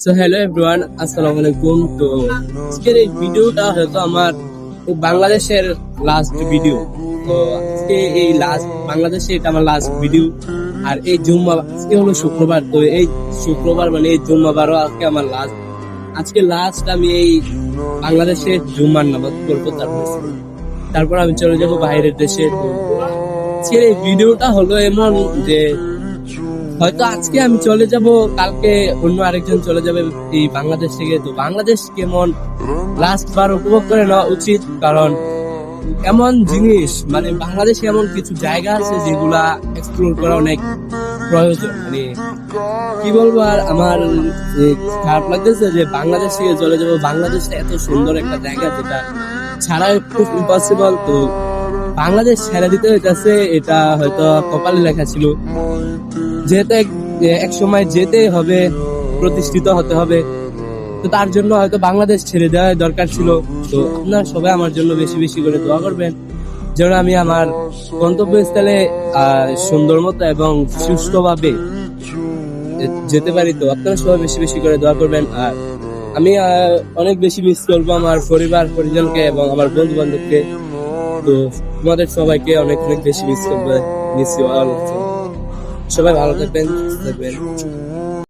So hello everyone আসসালামু আলাইকুম তো আজকের এই ভিডিওটা হয়তো আমার বাংলাদেশের লাস্ট ভিডিও তো আজকে এই লাস্ট বাংলাদেশে এটা আমার লাস্ট ভিডিও আর এই জুম্মা আজকে হলো শুক্রবার। তো এই শুক্রবার মানে এই জুম্মাবারও আজকে আমার লাস্ট আজকে লাস্ট আমি এই বাংলাদেশে জুম্মার নামাজ পড়ব তারপর তারপর আমি চলে যাব বাইরের দেশে। তো আজকের এই ভিডিওটা হলো এমন যে হয়তো আজকে আমি চলে যাব, কালকে অন্য আরেকজন চলে যাবে এই বাংলাদেশ থেকে। তো বাংলাদেশ কেমন? লাস্ট বার উপভোগ করে নেওয়া উচিত, কারণ এমন জিনিস মানে বাংলাদেশে এমন কিছু জায়গা আছে যেগুলা এক্সপ্লোর করা অনেক প্রয়োজন। মানে কি বলব আর, আমার খারাপ লাগতেছে যে বাংলাদেশ থেকে চলে যাব, বাংলাদেশটা এত সুন্দর একটা জায়গা যেটা ছাড়া খুব ইম্পসিবল তো বাংলাদেশ ছেড়ে দিতে হইতেছে, এটা হয়তো কপালে লেখা ছিল। যেহেতু এক- সময় যেতে হবে, প্রতিষ্ঠিত হতে হবে। তো তার জন্য হয়তো বাংলাদেশ ছেড়ে দেওয়া দরকার ছিল। তো আপনারা সবাই আমার জন্য বেশি বেশি করে দোয়া করবেন, যেন আমি আমার গন্তব্যস্থলে সুন্দর মতো এবং সুষ্ঠুভাবে যে- যেতে পারি। তো আপনারা সবাই বেশি বেশি করে দোয়া করবেন। আর আমি অনেক বেশি মিস করব আমার পরিবার, পরিজনকে এবং আমার বন্ধু বান্ধবকে তো তোমাদের সবাইকে অনেক অনেক বেশি মিস করব মিস ইউ অল সবাই ভালো থাকবেন থাকবেন।